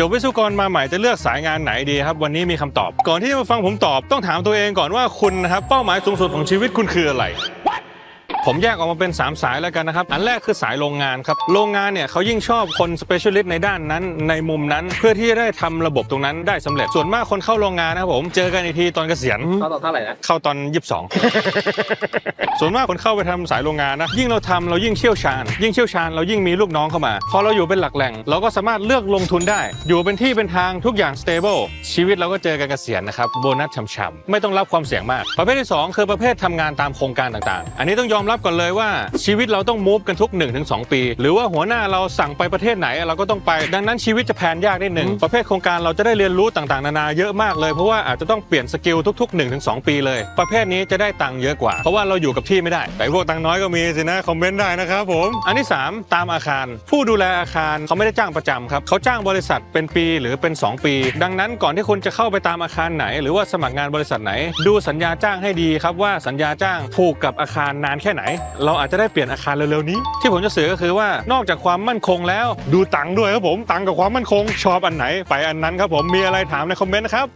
จบวิศวกรมาใหม่จะเลือกสายงานไหนดีครับ วันนี้มีคำตอบ ก่อนที่จะมาฟังผมตอบต้องถามตัวเองก่อนว่าคุณนะครับเป้าหมายสูงสุดของชีวิตคุณคืออะไร ผมแยกออกมาเป็น 3 สายแล้วกันนะครับ อันแรกคือสายโรงงานครับ โรงงานเนี่ยเขายิ่งชอบคน specialist ในด้านนั้น ในมุมนั้น เพื่อที่จะได้ทำระบบตรงนั้นได้สำเร็จ ส่วนมากคนเข้าโรงงานนะครับผม เจอกันอีกทีตอนเกษียณ เขาตอนเท่าไหร่นะ เข้าตอน 22 ส่วนมากคนเข้าไปทำสายโรงงานนะ ยิ่งเราทำเรายิ่งเชี่ยวชาญ ยิ่งเชี่ยวชาญเรายิ่งมีลูกน้องเข้ามา พอเราอยู่เป็นหลักแหล่ง เราก็สามารถเลือกลงทุนได้ อยู่เป็นที่เป็นทางทุกอย่าง stable ชีวิตเราก็เจอกันเกษียณนะครับ โบนัสช่ำๆ ไม่ต้องรับความเสี่ยงมาก ประเภทที่ 2 คือประเภททำงานตามโครงการต่างๆ อันนี้ต้องยอมรับก่อนเลยว่าชีวิตเราต้องมูฟกันทุก 1-2 ปี หรือว่าหัวหน้าเราสั่งไปประเทศไหนเราก็ต้องไป ดังนั้นชีวิตจะแพลนยากนิดหนึ่งประเภทโครงการเราจะได้เรียนรู้ต่างๆ นานาเยอะมากเลยเพราะว่าอาจจะต้องเปลี่ยนสกิลทุก ๆ 1-2 ปีเลย ประเภทนี้จะได้ตังค์เยอะกว่า เพราะว่าเราอยู่กับที่ไม่ได้ แต่พวกตังค์น้อยก็มีสินะคอมเมนต์ได้นะครับผมอันที่ 3 ตามอาคาร ผู้ดูแลอาคารเขาไม่ได้จ้างประจำครับเขาจ้างบริษัทเป็นปีหรือเป็น 2 ปี ดังนั้นก่อนที่คุณจะเข้าไปตามอาคารไหน หรือว่าสมัครงานบริษัทไหน ดูสัญญาจ้างให้ดีครับว่าสัญญาจ้างผูกกับอาคารนานแค่ไหน เราอาจจะได้เปลี่ยนอาคารเร็วๆนี้ ที่ผมจะสื่อก็คือว่านอกจากความมั่นคงแล้ว ดูตังค์ด้วยครับผมตังค์กับความมั่นคงชอบอันไหน ไปอันนั้นครับผมมีอะไรถามในคอมเมนต์นะครับ